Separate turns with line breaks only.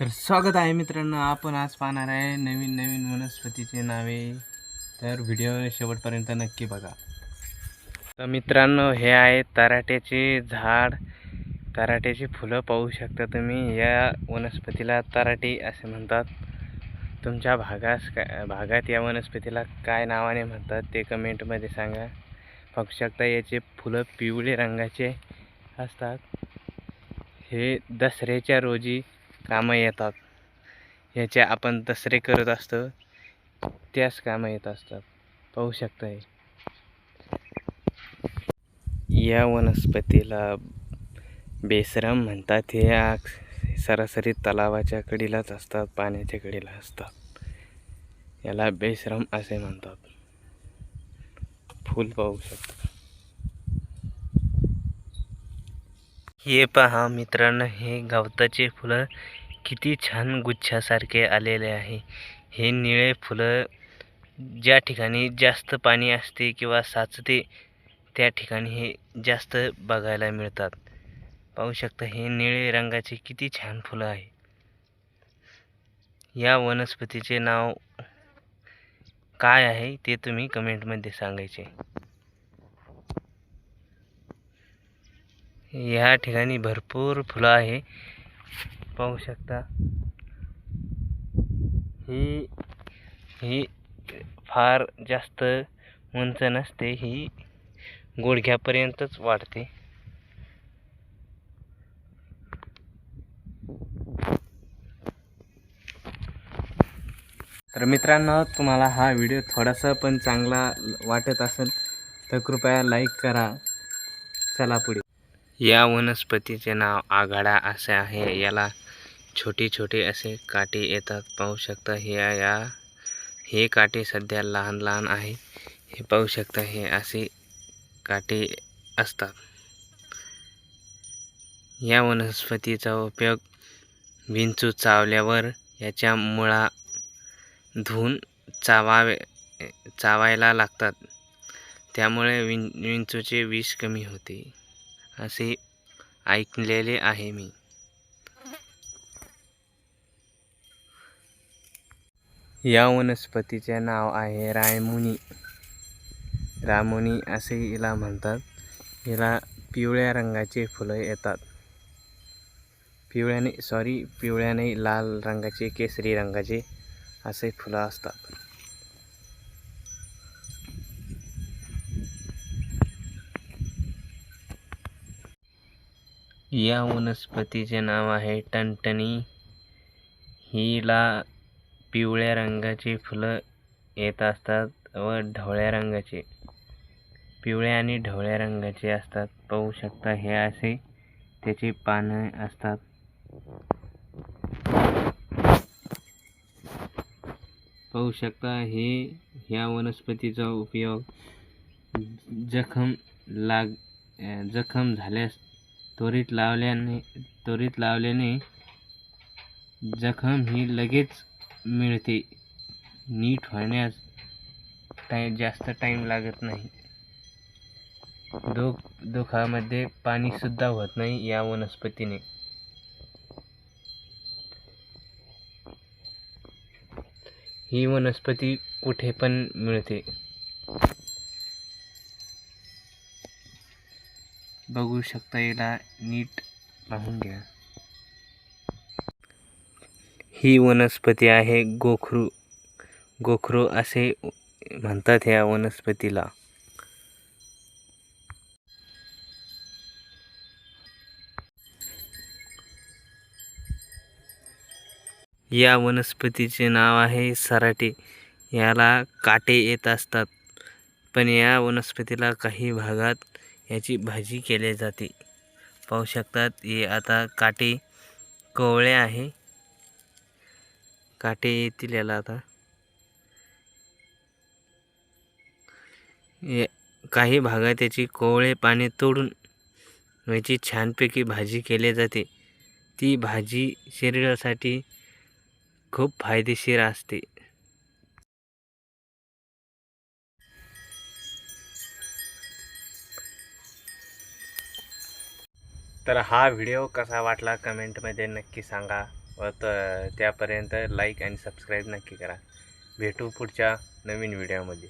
तर स्वागत आहे मित्रांनो आपण आज पाहणार आहे नवीन नवीन वनस्पतीचे नावे. तर व्हिडिओ शेवटपर्यंत नक्की बघा. तर मित्रांनो हे आहे तराट्याचे झाड. तराट्याची फुलं पाहू शकता तुम्ही. या वनस्पतीला तराटी असे म्हणतात. तुमच्या भागास काय भागात या वनस्पतीला काय नावाने म्हणतात ते कमेंटमध्ये सांगा. बघू शकता याचे फुलं पिवळे रंगाचे असतात. हे दसऱ्याच्या रोजी कामं येतात. ह्याचे आपण दसरे करत असतो त्याच कामं येत असतात. पाहू शकता या वनस्पतीला बेसरम म्हणतात. हे सरासरी तलावाच्या कडीलाच असतात पाण्याच्या कडीला असतात. याला बेसरम असे म्हणतात. फूल पाहू शकतात हे पहा मित्रांनो हे गवताचे फुलं किती छान गुच्छासारखे आलेले आहे. हे निळे फुलं ज्या ठिकाणी जास्त पाणी असते किंवा साचते त्या ठिकाणी हे जास्त बघायला मिळतात. पाहू शकता हे निळे रंगाचे किती छान फुलं आहे. या वनस्पतीचे नाव काय आहे ते तुम्ही कमेंटमध्ये सांगायचे. ह्या ठिकाणी भरपूर फुलं आहे. पाहू शकता. ही ही फार जास्त उंच नसते. ही गुडघ्यापर्यंतच वाढते. तर मित्रांनो तुम्हाला हा व्हिडिओ थोडासा पण चांगला वाटत असेल तर कृपया लाईक करा. चला पुढे. या वनस्पतीचे नाव आघाडा असे आहे. याला छोटे छोटे असे काटे येतात. पाहू शकता हे या हे काटे सध्या लहान लहान आहे. हे पाहू शकता हे असे काटे असतात. या वनस्पतीचा उपयोग विंचू चावल्यावर याच्या मुळा धुवून चावावे चावायला लागतात. त्यामुळे विं विंचूचे विष कमी होते. असे ऐकलेले आहे मी. या वनस्पतीचे नाव आहे रायमुनी. रामुनी असे हिला म्हणतात. हिला पिवळ्या रंगाचे फुलं येतात. पिवळ्याने सॉरी पिवळ्याने लाल रंगाचे केसरी रंगाचे असे फुलं असतात. या वनस्पतीचे नाव आहे टणटणी. हिला पिवळ्या रंगाची फुलं येत असतात व ढवळ्या रंगाचे पिवळ्या आणि ढवळ्या रंगाचे असतात. पाहू शकता हे असे त्याचे पानं असतात. पाहू शकता हे ह्या वनस्पतीचा उपयोग जखम लाग जखम झाल्यास त्वरित लावल्याने त्वरित लावल्याने जखम ही लगेच मिळते. नीट होण्यास टाईम जास्त टाईम लागत नाही. दुख दुखामध्ये पाणीसुद्धा होत नाही या वनस्पतीने. ही वनस्पती कुठे पण मिळते. बघू शकता याला नीट पाहून घ्या. ही वनस्पती आहे गोखरू. गोखरू असे म्हणतात ह्या वनस्पतीला. या वनस्पतीचे नाव आहे सराटे. याला काटे येत असतात. पण या वनस्पतीला काही भागात याची भाजी केली जाते. पाहू शकतात हे आता काटे कोवळे आहे. काटे येतील याला आता. हे- काही भागात याची कोवळे पाने तोडून याची छानपैकी भाजी केली जाते. ती भाजी शरीरासाठी खूप फायदेशीर असते. तर हा व्हिडिओ कसा वाटला कमेंटमध्ये नक्की सांगा व त्यापर्यंत लाईक आणि सबस्क्राईब नक्की करा. भेटू पुढच्या नवीन व्हिडिओमध्ये.